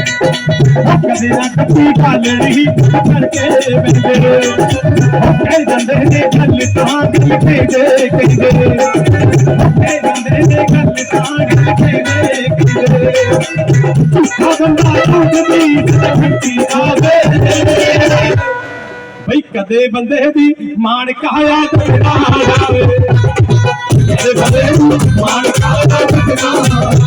ਕਦੇ ਨਾ ਕੱਤੀ ਕਾਲੜੀ ਕਰਕੇ ਬੰਦੇ ਉਹ ਕਹਿ ਜਾਂਦੇ ਨੇ ਗੱਲ ਤਾਂ ਗੱਲ ਕਹਿੰਦੇ ਕਹਿੰਦੇ ਕਹਿ ਜਾਂਦੇ ਨੇ ਗੱਲ ਤਾਂ ਗੱਲ ਕਹਿੰਦੇ ਕਹਿੰਦੇ ਝੂਠਾ ਬੰਦਾ ਝੂਠ ਦੀ ਹੱਟੀ ਆਵੇ ਬਈ ਕਦੇ ਬੰਦੇ ਦੀ ਮਾਣ ਕਾਇਆ ਤੇ ਨਾ ਜਾਵੇ ਕਦੇ ਬੰਦੇ ਦੀ ਮਾਣ ਕਾਇਆ ਤੇ ਨਾ ਜਾਵੇ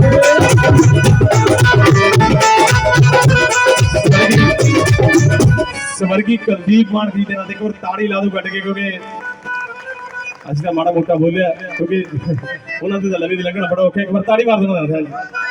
ਕੁਲਦੀਪ ਮਾਨ ਜੀ ਦੇ ਨਾਲ ਦੇਖੋ ਤਾੜੀ ਲਾ ਦੋ ਗੱਡ ਕੇ, ਕਿਉਂਕਿ ਅਸੀਂ ਤਾਂ ਮਾੜਾ ਮੋਟਾ ਬੋਲਿਆ, ਕਿਉਂਕਿ ਉਹਨਾਂ ਦੇ ਤਾਂ ਲਵੀ ਦੀ ਲੱਗਣਾ ਬੜਾ ਔਖਾ ਇੱਕ ਵਾਰ ਤਾੜੀ ਮਾਰ ਦੋ ਨਾ